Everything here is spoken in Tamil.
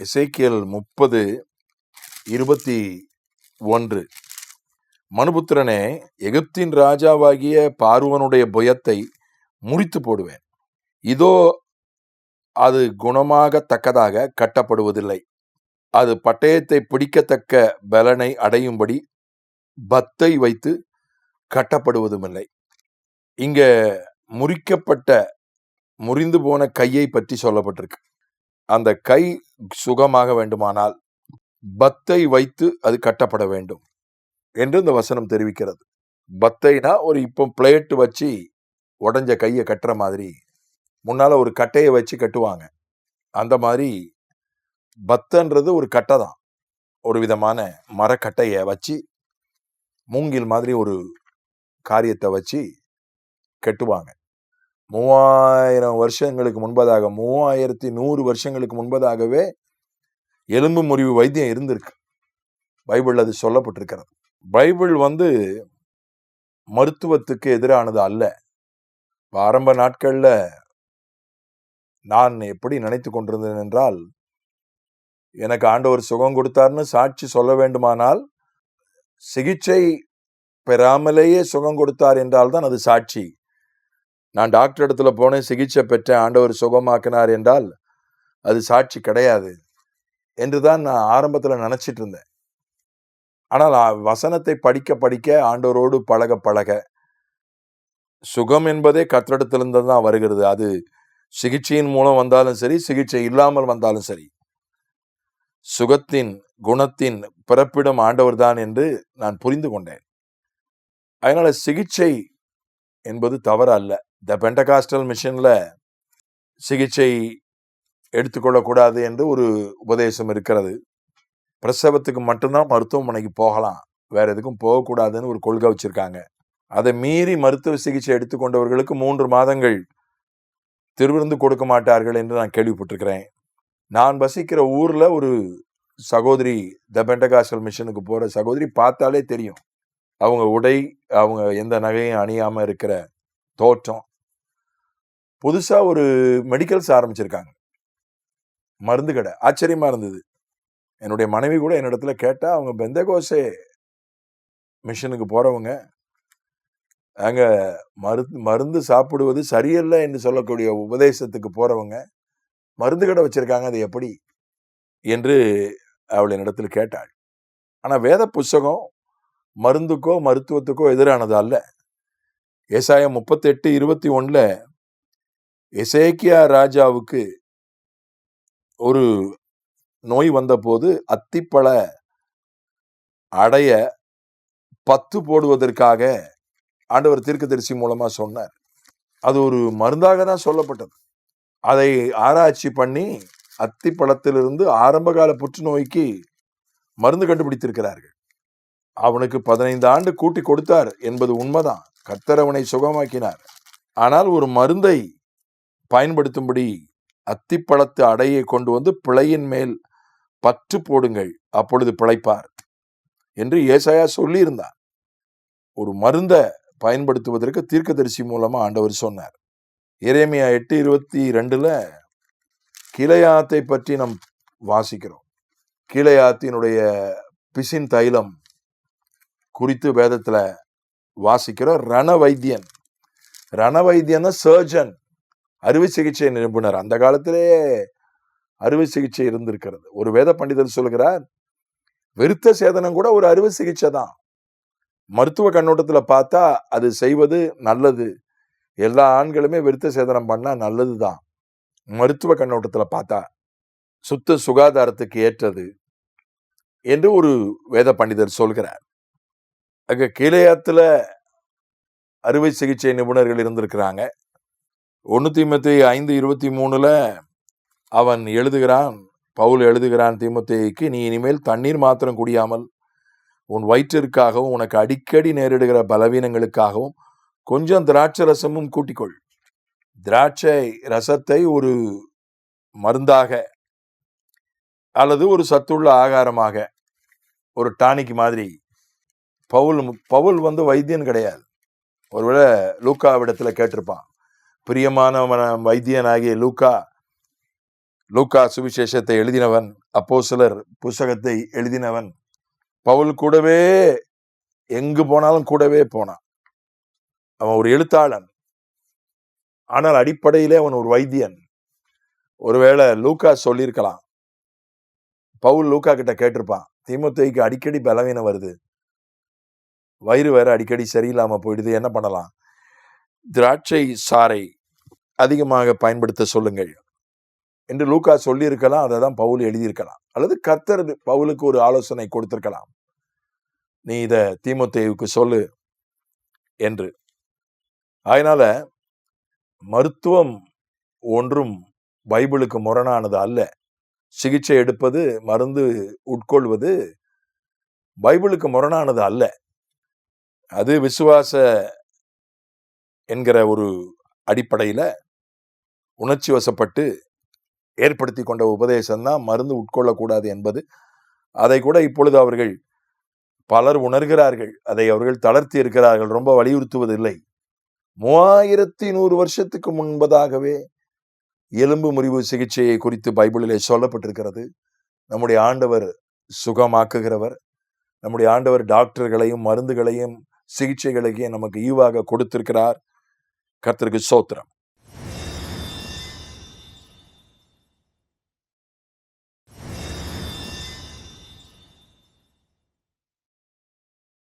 இசைக்கியல் முப்பது இருபத்தி ஒன்று. மனுபுத்திரனே எகிப்தின் ராஜாவாகிய பார்வனுடைய புயத்தை முறித்து போடுவேன். இதோ அது குணமாகத்தக்கதாக கட்டப்படுவதில்லை. அது பட்டயத்தை பிடிக்கத்தக்க பலனை அடையும்படி பத்தை வைத்து கட்டப்படுவதுமில்லை. இங்க முறிக்கப்பட்ட முறிந்து போன கையை பற்றி சொல்லப்பட்டிருக்கு. அந்த கை சுகமாக வேண்டுமானால் பத்தை வைத்து அது கட்டப்பட வேண்டும் என்று இந்த வசனம் தெரிவிக்கிறது. பத்தைனா ஒரு இப்போ பிளேட்டு வச்சு உடஞ்ச கையை கட்டுற மாதிரி முன்னால் ஒரு கட்டையை வச்சு கட்டுவாங்க. அந்த மாதிரி பத்தன்றது ஒரு கட்டை தான். ஒரு விதமான மரக்கட்டையை வச்சு மூங்கில் மாதிரி ஒரு காரியத்தை வச்சு கட்டுவாங்க. மூவாயிரம் வருஷங்களுக்கு முன்பதாக மூவாயிரத்தி நூறு வருஷங்களுக்கு முன்பதாகவே எலும்பு முறிவு வைத்தியம் இருந்திருக்கு. பைபிள் அது சொல்லப்பட்டிருக்கிறது. பைபிள் வந்து மருத்துவத்துக்கு எதிரானது அல்ல. ஆரம்ப நாட்களில் நான் எப்படி நினைத்து கொண்டிருந்தேன் என்றால் எனக்கு ஆண்டவர் சுகம் கொடுத்தார்னு சாட்சி சொல்ல வேண்டுமானால் சிகிச்சை பெறாமலேயே சுகம் கொடுத்தார் என்றால் தான் அது சாட்சி. நான் டாக்டர் இடத்துல போனேன் சிகிச்சை பெற்றேன் ஆண்டவர் சுகமாக்கினார் என்றால் அது சாட்சி கிடையாது என்று தான் நான் ஆரம்பத்தில் நினச்சிட்டு இருந்தேன். ஆனால் வசனத்தை படிக்க படிக்க ஆண்டவரோடு பழக பழக சுகம் என்பதே கத்திரிடத்திலிருந்து தான் வருகிறது. அது சிகிச்சையின் மூலம் வந்தாலும் சரி சிகிச்சை இல்லாமல் வந்தாலும் சரி. சுகத்தின் குணத்தின் பிறப்பிடம் ஆண்டவர்தான் என்று நான் புரிந்து கொண்டேன். அதனால் சிகிச்சை என்பது தவறு அல்ல த பெண்டகாஸ்டல் மிஷனில் சிகிச்சை எடுத்துக்கொள்ளக்கூடாது என்று ஒரு உபதேசம் இருக்கிறது. பிரசவத்துக்கு மட்டும்தான் மருத்துவமனைக்கு போகலாம். வேறு எதுக்கும் போகக்கூடாதுன்னு ஒரு கொள்கை வச்சுருக்காங்க. அதை மீறி மருத்துவ சிகிச்சை எடுத்துக்கொண்டவர்களுக்கு மூன்று மாதங்கள் திருவிருந்து கொடுக்க மாட்டார்கள் என்று நான் கேள்விப்பட்டிருக்கிறேன். நான் வசிக்கிற ஊரில் ஒரு சகோதரி த பெண்டகாஸ்டல் மிஷனுக்கு போகிற சகோதரி பார்த்தாலே தெரியும். அவங்க உடை அவங்க எந்த நகையும் அணியாமல் இருக்கிற தோற்றம். புதுசாக ஒரு மெடிக்கல்ஸ் ஆரம்பிச்சிருக்காங்க. மருந்து கடை. ஆச்சரியமாக இருந்தது. என்னுடைய மனைவி கூட என்னிடத்துல கேட்டால் அவங்க பெந்தகோசே மிஷனுக்கு போகிறவங்க அங்கே மரு மருந்து சாப்பிடுவது சரியல்ல என்று சொல்லக்கூடிய உபதேசத்துக்கு போகிறவங்க மருந்து கடை வச்சுருக்காங்க அது எப்படி? என்று அவள் என்னிடத்தில் கேட்டாள். ஆனால் வேத புஸ்தகம் மருந்துக்கோ மருத்துவத்துக்கோ எதிரானது அல்ல. ஏசாயம் முப்பத்தெட்டு இருபத்தி ஒன்றில் எசேக்கியா ராஜாவுக்கு ஒரு நோய் வந்தபோது அத்திப்பழ அடைய பத்து போடுவதற்காக ஆண்டவர் தீர்க்கதரிசி மூலமா சொன்னார். அது ஒரு மருந்தாக தான் சொல்லப்பட்டது. அதை ஆராய்ச்சி பண்ணி அத்திப்பழத்திலிருந்து ஆரம்பகால புற்றுநோய்க்கு மருந்து கண்டுபிடித்திருக்கிறார்கள். அவனுக்கு பதினைந்து ஆண்டு கூட்டி கொடுத்தார் என்பது உண்மைதான். கர்த்தர் அவனை சுகமாக்கினார். ஆனால் ஒரு மருந்தை பயன்படுத்தும்படி அத்திப்பழத்து அடையை கொண்டு வந்து பிழையின் மேல் பற்று போடுங்கள். அப்பொழுது பிழைப்பார் என்று ஏசாயா சொல்லியிருந்தார். ஒரு மருந்த பயன்படுத்துவதற்கு தீர்க்கதரிசி மூலமா ஆண்டவர் சொன்னார். இறைமையா எட்டு இருபத்தி ரெண்டுல கிளையாத்தை பற்றி நாம் வாசிக்கிறோம். கீழையாத்தினுடைய பிசின் தைலம் குறித்து வேதத்தில் வாசிக்கிறோம். ரண வைத்தியன். ரண வைத்தியன்னா சர்ஜன் அறுவை சிகிச்சை நிபுணர். அந்த காலத்திலேயே அறுவை சிகிச்சை இருந்திருக்கிறது. ஒரு வேத பண்டிதர் சொல்கிறார் விருத்த சேதனம் கூட ஒரு அறுவை சிகிச்சை தான். மருத்துவ கண்ணோட்டத்தில் பார்த்தா அது செய்வது நல்லது. எல்லா ஆண்களுமே விருத்த சேதனம் பண்ணால் நல்லது தான். மருத்துவ கண்ணோட்டத்தில் பார்த்தா சுத்த சுகாதாரத்துக்கு ஏற்றது என்று ஒரு வேத பண்டிதர் சொல்கிறார். அங்கே கீழையாத்தில் அறுவை சிகிச்சை நிபுணர்கள் இருந்திருக்கிறாங்க. ஒன்று தீமத்தை ஐந்து இருபத்தி மூணில் அவன் எழுதுகிறான் பவுல் எழுதுகிறான் தீமத்தைக்கு நீ இனிமேல் தண்ணீர் மாத்திரம் குடியாமல் உன் வயிற்றிற்காகவும் உனக்கு அடிக்கடி நேரிடுகிற பலவீனங்களுக்காகவும் கொஞ்சம் திராட்சை ரசமும் கூட்டிக்கொள். திராட்சை ரசத்தை ஒரு மருந்தாக அல்லது ஒரு சத்துள்ள ஆகாரமாக ஒரு டானிக் மாதிரி. பவுல் பவுல் வந்து வைத்தியன் கிடையாது. ஒருவேளை லூக்காவிடத்தில் கேட்டிருப்பான். பிரியமான வைத்தியனாகிய லூக்கா லூக்கா சுவிசேஷத்தை எழுதினவன் அப்போ சிலர் புஸ்தகத்தை எழுதினவன். பவுல் கூடவே எங்கு போனாலும் கூடவே போனான். அவன் ஒரு எழுத்தாளன். ஆனால் அடிப்படையிலே அவன் ஒரு வைத்தியன். ஒருவேளை லூக்கா சொல்லியிருக்கலாம். பவுல் லூக்கா கிட்ட கேட்டிருப்பான் திமுத்தைக்கு அடிக்கடி பலவீனம் வருது. வயிறு வேற அடிக்கடி சரியில்லாம போயிடுது. என்ன பண்ணலாம்? திராட்சை சாறை அதிகமாக பயன்படுத்த சொல்லுங்கள். என்று லூக்கா சொல்லியிருக்கலாம் அதை தான் பவுல் எழுதியிருக்கலாம். அல்லது கர்த்தர் பவுலுக்கு ஒரு ஆலோசனை கொடுத்திருக்கலாம். நீ இதை தீமுத்தேவுக்கு சொல்லு என்று. அதனால மருத்துவம் ஒன்றும் பைபிளுக்கு முரணானது அல்ல. சிகிச்சை எடுப்பது மருந்து உட்கொள்வது பைபிளுக்கு முரணானது அல்ல. அது விசுவாச என்கிற ஒரு அடிப்படையில் உணர்ச்சி வசப்பட்டு ஏற்படுத்தி கொண்ட உபதேசம் தான் மருந்து உட்கொள்ளக்கூடாது என்பது. அதை கூட இப்பொழுது அவர்கள் பலர் உணர்கிறார்கள். அதை அவர்கள் தளர்த்தி இருக்கிறார்கள். ரொம்ப வலியுறுத்துவதில்லை. மூவாயிரத்தி நூறு வருஷத்துக்கு முன்பதாகவே எலும்பு முறிவு சிகிச்சையை குறித்து பைபிளிலே சொல்லப்பட்டிருக்கிறது. நம்முடைய ஆண்டவர் சுகமாக்குகிறவர். நம்முடைய ஆண்டவர் டாக்டர்களையும் மருந்துகளையும் சிகிச்சைகளையும் நமக்கு ஈவாக கொடுத்திருக்கிறார். கர்த்தருக்கு சோத்திரம்